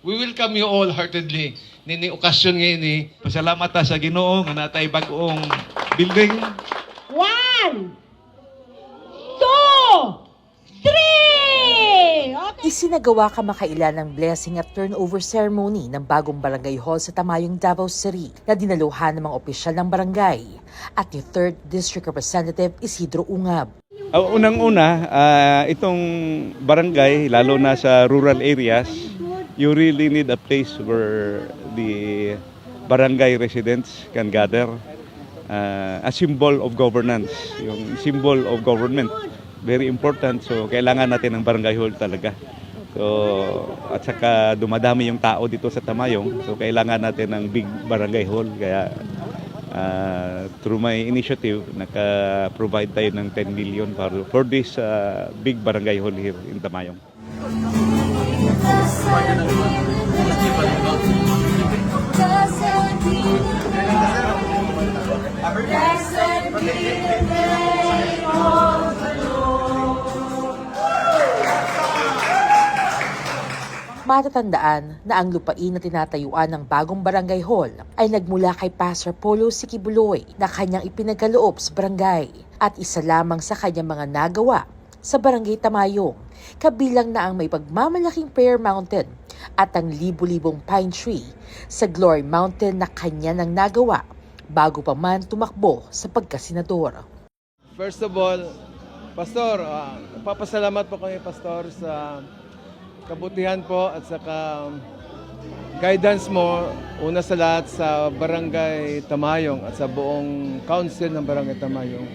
We welcome you all heartedly. Nini okasyon ngayon ni Pasalamat ta sa Ginoo nga natay bag-ong building. One, two, three! Okay. Isinagawa kamakailan ng blessing at turnover ceremony ng bagong barangay hall sa Tamayong Davao City na dinaluhan ng mga opisyal ng barangay at ni 3rd District Representative Isidro Ungab. Uh, Unang-una, ah, itong barangay, lalo na sa rural areas, you really need a place where the barangay residents can gather. Ah, a symbol of governance, yung symbol of government. Very important. So, kailangan natin ng barangay hall talaga. So, at saka dumadami yung tao dito sa Tamayong. So, kailangan natin ng big barangay hall. Kaya, ah, through my initiative, naka-provide tayo ng 10 million for, for this ah, big barangay hall here in Tamayong. Matatandaan na ang lupain na tinatayuan ng bagong barangay hall ay nagmula kay Pastor Polo Sikibuloy na kanyang ipinagkaloob sa barangay at isa lamang sa kanyang mga nagawa sa barangay Tamayong, kabilang na ang may pagmamalaking Prayer Mountain at ang libu-libong pine tree sa Glory Mountain na kanya nang nagawa bago pa man tumakbo sa pagkasenador. First of all, Pastor, ah, papasalamat po kami, Pastor, sa kabutihan po at saka guidance mo una sa lahat sa Barangay Tamayong at sa buong council ng Barangay Tamayong.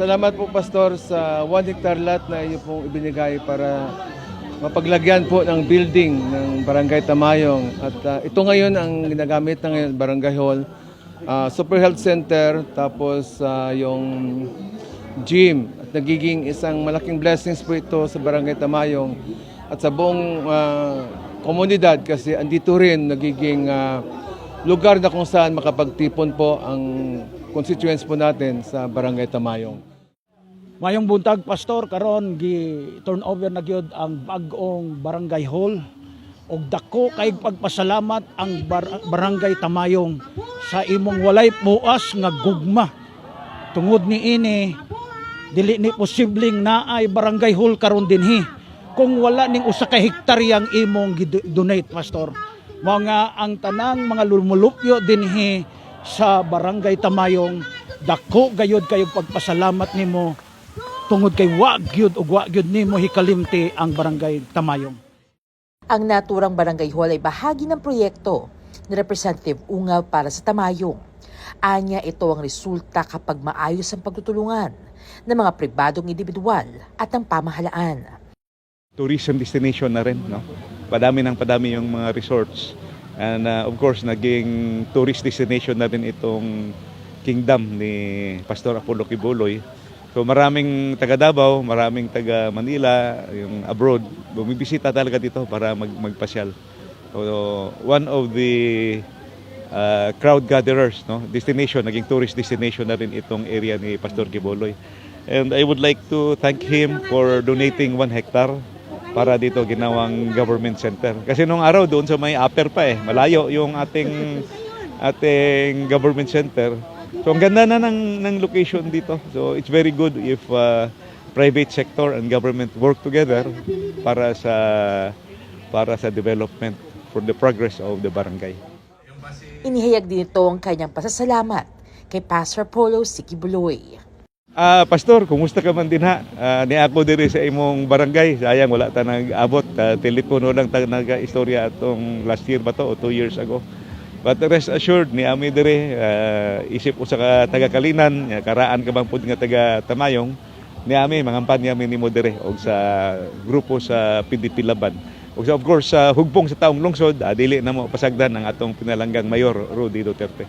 Salamat po, Pastor, sa one hectare lot na iyo pong ibinigay para mapaglagyan po ng building ng Barangay Tamayong. At ah, ito ngayon ang ginagamit na ngayon, Barangay Hall, ah, Super Health Center, tapos ah, yung gym. At nagiging isang malaking blessings po ito sa Barangay Tamayong at sa buong ah, komunidad kasi andito rin nagiging ah, lugar na kung saan makapagtipon po ang constituents po natin sa Barangay Tamayong. Mayong buntag pastor karon gi turnover na gyud ang bag-ong barangay hall. Og dako kay pagpasalamat ang bar- barangay Tamayong. Sa imong walay puas nga gugma. Tungod ni ini dili ni posibleng naay barangay hall karon dinhi kung wala ning usa ka hektaryang imong gi-donate pastor. Mao ang tanang mga lumulupyo dinhi sa barangay Tamayong dako gayud kayo pagpasalamat nimo tungod kay wa gyud ug wa gyud nimo hikalimti ang barangay Tamayong. Ang naturang barangay hall ay bahagi ng proyekto ni Representative Ungaw para sa Tamayong. Anya ito ang resulta kapag maayos ang pagtutulungan ng mga pribadong individual at ng pamahalaan. tourism destination na rin. No? Padami ng padami yung mga resorts. And uh, of course, naging tourist destination na rin itong kingdom ni Pastor Apollo Kibuloy. So maraming taga Davao, maraming taga Manila, yung abroad, bumibisita talaga dito para mag magpasyal. So one of the uh, crowd gatherers, no? destination, naging tourist destination na rin itong area ni Pastor Kibuloy. And I would like to thank him for donating one hectare para dito ginawang government center. Kasi nung araw doon sa may upper pa eh, malayo yung ating ating government center. So ang ganda na ng, ng location dito. So it's very good if uh, private sector and government work together para sa para sa development for the progress of the barangay. Inihayag din ito ang kanyang pasasalamat kay Pastor Polo Sikibuloy. Ah, pastor, kumusta ka man din ha? Ah, ni ako diri sa imong barangay. Sayang wala ta nag-abot. Uh, telepono lang ta naga-istorya atong last year ba to o two years ago. But rest assured ni ami diri ah, isip usa ka taga Kalinan, karaan ka bang pud nga taga Tamayong. Ni ami mangampan ni ami nimo og sa grupo sa PDP Laban. Og sa of course sa hugpong sa taong lungsod, ah, dili na mo pasagdan ang atong pinalanggang mayor Rudy Duterte.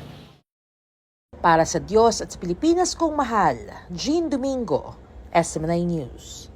Para sa Diyos at sa Pilipinas kong mahal, Jean Domingo, SMNI News.